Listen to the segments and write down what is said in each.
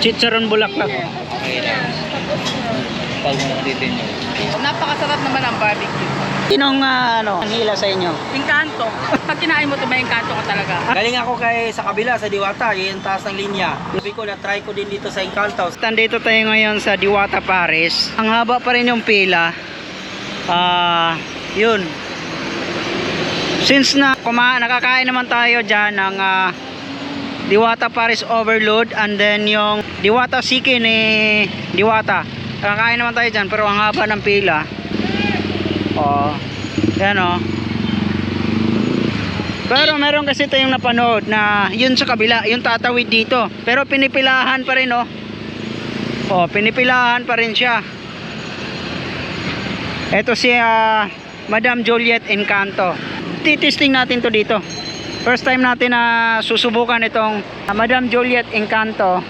Chicharon bulaklak. Pag mo nakatitin nyo. Napakasarap naman ang barbecue. Sinong ah, ano, ang hila sa inyo? Engkanto. Pag kinain mo ito, may engkanto ka talaga. Galing ako kay sa kabila sa Diwata, yung taas ng linya. Sabi ko na try ko din dito sa Encanto. Nandito tayo ngayon sa Diwata Paris. Ang haba pa rin yung pila. Ah, yun. Since na kuma nakakain naman tayo diyan ng ah, Diwata Paris Overload and then yung Diwata Siki ni Diwata. Nakakain naman tayo diyan pero ang haba ng pila. Oh. Yan oh. Pero meron kasi tayong napanood na yun sa kabila, yung tatawid dito. Pero pinipilahan pa rin oh. Oh, pinipilahan pa rin siya. Ito si ah, Madam Juliet Encanto. Titisting natin to dito. First time natin na susubukan itong ah, Madam Juliet Encanto.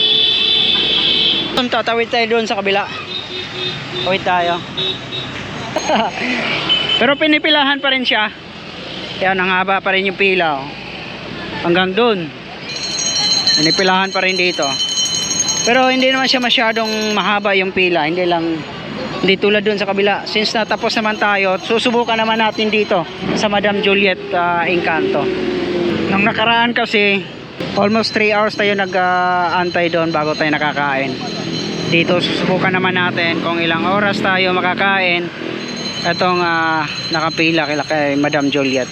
Tatawid tayo doon sa kabila. Tawid tayo. Pero pinipilahan pa rin siya. Yan, ang pa rin yung pila. Oh. Hanggang doon. Pinipilahan pa rin dito. Pero hindi naman siya masyadong mahaba yung pila. Hindi lang, hindi tulad doon sa kabila. Since natapos naman tayo, susubukan naman natin dito sa Madam Juliet ah, Encanto. Nung nakaraan kasi, almost 3 hours tayo nag-antay doon bago tayo nakakain. Dito susubukan naman natin kung ilang oras tayo makakain itong ah, nakapila kay, kay Madam Juliet.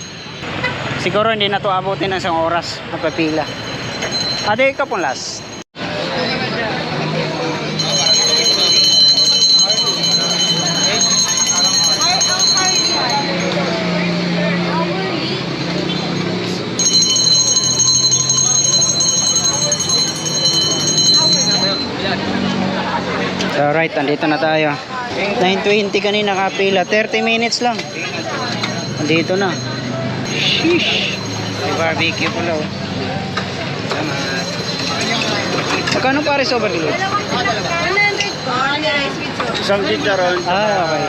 Siguro hindi na to abutin ng isang oras napapila. Ate, ikaw pong last. So right, andito na tayo. 9.20 kanina kapila. 30 minutes lang. Andito na. Sheesh. May barbecue pala oh. Magkano pares overload? Isang chicharon, Ah, okay.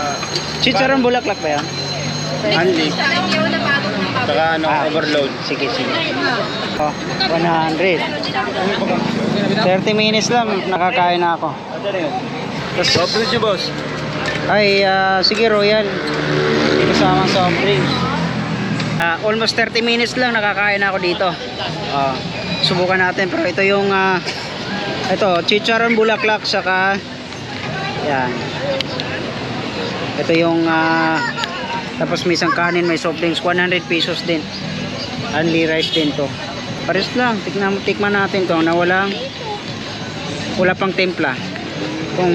Chicharon bulaklak ba yan? honey, saka ano, Ah. overload. Sige, sige. Oh, 100. 30 minutes lang, nakakain na ako. Soft nyo, boss. ay, ah, sige, Royal. Kasama soft drinks. Ah, almost 30 minutes lang nakakain na ako dito. Ah, subukan natin. Pero ito yung, ah, ito, chicharon bulaklak, saka, yan. Ito yung, ah, tapos may isang kanin, may soft drinks, 100 pesos din. Only rice din to. Pares lang, tikman, tikman natin to na walang, wala pang templa. Kung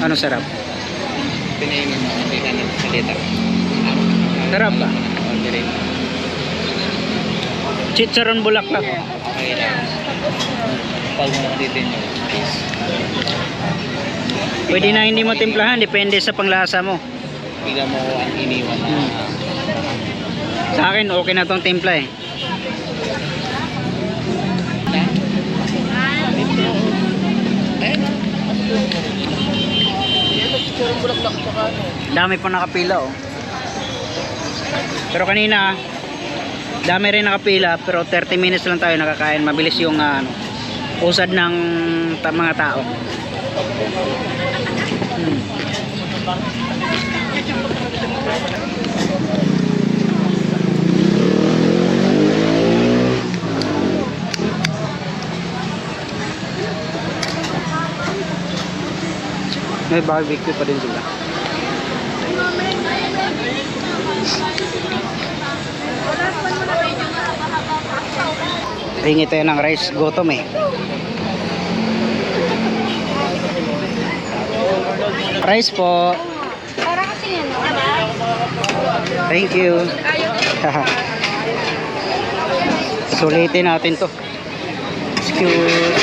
ano sarap. Pinainin mo. Hindi na salita. Sarap ba? Chicharon bulaklak. Okay lang. Pag mo nakatitin nyo. Pwede na hindi mo timplahan, depende sa panglasa mo. Bigyan mo ang iniwan na Hmm. Sa akin, okay na tong timpla eh. Dami pa nakapila oh. Pero kanina, dami rin nakapila pero 30 minutes lang tayo nakakain. Mabilis yung ah, ano, usad ng ta- mga tao. Hmm. May barbecue pa din sila. Hingi tayo ng rice. Gutom eh. Rice po. Para kasi yan? Thank you. Sulitin natin to. Excuse.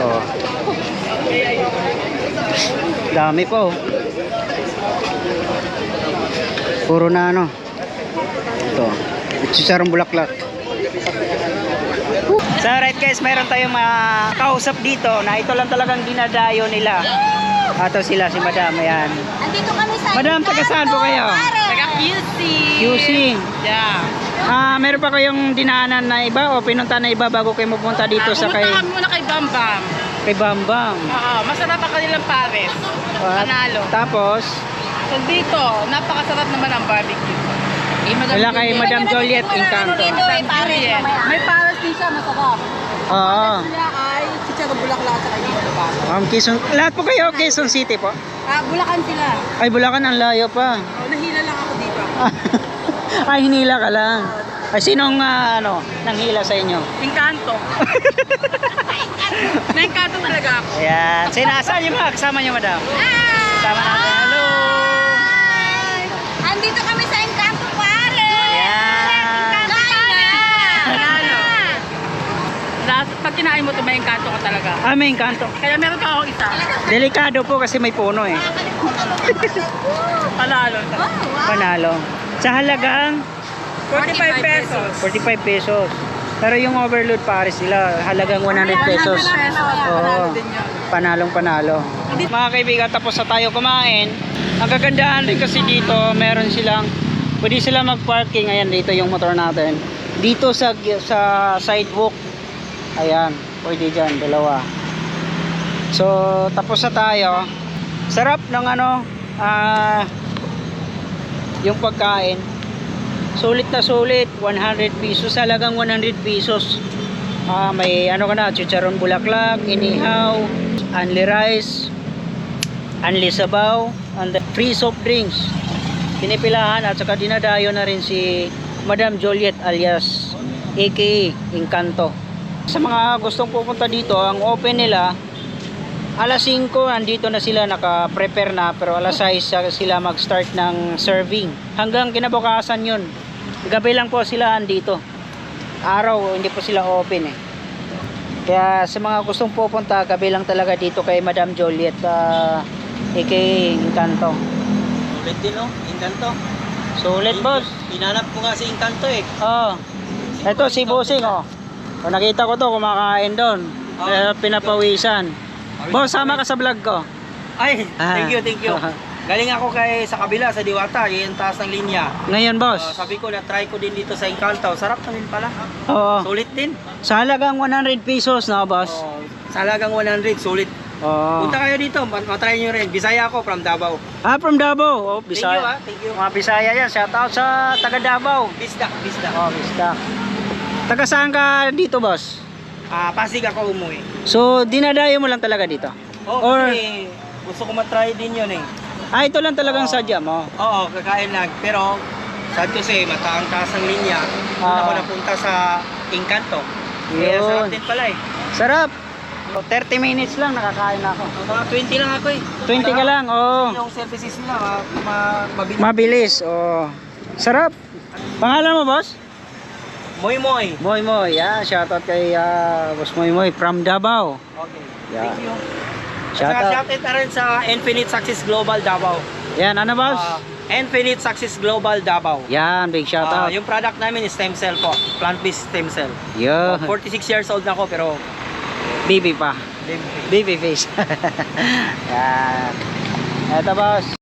Oh. Dami po. Puro na ano. Ito. Chicharon bulaklak. So right guys, mayroon tayong mga kausap dito na ito lang talagang dinadayo nila. Ato sila si Madam, ayan. Andito kami sa... Madam, taga saan po kayo? Taga QC. QC. Yeah. Ah, meron pa kayong dinaanan na iba o pinunta na iba bago kayo mapunta dito sa kay Pumunta kami muna kay Bambam. Kay Bambang. Oo, masarap ang kanilang pares. What? Panalo. Tapos, So dito, napakasarap naman ang barbecue. Eh, Madam wala kay Juliet. Madam Joliet Encanto. Juliet. May pares din siya, masarap. Oo. Sila ay chicharon bulaklak sa kanya? Um, Quezon, lahat po kayo Quezon City po? Ah, Bulacan sila. Ay, Bulacan ang layo pa. Oh, nahila lang ako dito. Ay, hinila ka lang. Ay, sinong ah, ano, nanghila sa inyo? Encanto. Naengkanto talaga ako. Ayan. Sinasaan yung mga kasama nyo, madam? Kasama natin. Hello! Andito kami sa Encanto, pare. Ayan. Encanto, pare. Panalo. Lahat, pag kinain mo ito, may engkanto ka talaga. Ah, may engkanto. Kaya meron ka ako isa. Delikado po kasi may puno eh. Panalo. Panalo. Sa halagang 45 pesos. 45 pesos. Pero yung overload pares nila, halagang 100 pesos. Oo. Panalo din yun. Panalong panalo. Mga kaibigan, tapos na tayo kumain. Ang kagandahan rin kasi dito, meron silang, pwede sila mag-parking. Ayan, dito yung motor natin. Dito sa, sa sidewalk. Ayan, pwede dyan, dalawa. So, tapos na tayo. Sarap ng ano, ah, yung pagkain. Sulit na sulit, 100 pesos, halagang 100 pesos. Ah, may ano ka na, chicharon bulaklak, inihaw, unli rice, unli sabaw, and the free soft drinks. Pinipilahan at saka dinadayo na rin si Madam Joliet alias aka Encanto. Sa mga gustong pupunta dito, ang open nila alas 5 andito na sila naka-prepare na pero alas 6 sa- sila mag-start ng serving. Hanggang kinabukasan yun. Gabi lang po sila andito. Araw hindi po sila open eh. Kaya sa mga gustong pupunta, gabi lang talaga dito kay Madam Joliet uh, aka Encanto. Ulit din, no? Inkanto. Sulit boss. Hinanap ko nga si Inkanto eh. Oh. Ito si Bossing oh. O, nakita ko to kumakain doon. Oh. Eh, pinapawisan. Boss, sama ka sa vlog ko. Ay, Ah. thank you, thank you. Galing ako kay sa kabila, sa Diwata, yung taas ng linya. Ngayon Uh, boss. sabi ko na try ko din dito sa Encanto. Sarap na din pala. Oo. Sulit din. Sa halagang 100 pesos na boss. Oh, sa halagang 100, sulit. Oo. Punta kayo dito, mat- matry nyo rin. Bisaya ako from Davao. Ah, from Davao. Oh, Thank you Bisaya. ah, thank you. Mga Bisaya yan. Shout out sa taga Davao. Bisda, bisda. Oh, Bista. Taga saan ka dito, boss? Ah, Pasig ako umuwi. So, dinadayo mo lang talaga dito? Oh, Or- kasi gusto ko matry din yun eh. Ah, ito lang talagang sadya mo. Oo, kakain lang. Pero, sad to say, mataang taas ng linya. Doon Ah. ako napunta sa Encanto. Kaya Yun. sarap din pala eh. Sarap. So, 30 minutes lang nakakain na ako. Mga 20 lang ako eh. 20 ka lang, oh. Yung services nila, ma, ma, mabilis. Mabilis, oh. Sarap. Pangalan mo, boss? Moy Moy. Moy Moy. Yeah, shout out kay ah, Boss Moy Moy from Davao. Okay. Yeah. Thank you. Shout out. shout out na rin sa Infinite Success Global Davao. Yan, ano, boss? Ah, Infinite Success Global Davao. Yan, big shout Ah, out. yung product namin is stem cell po. Plant-based stem cell. Yo, 46 years old na ako pero baby pa. Baby face. Yan. Eto, boss.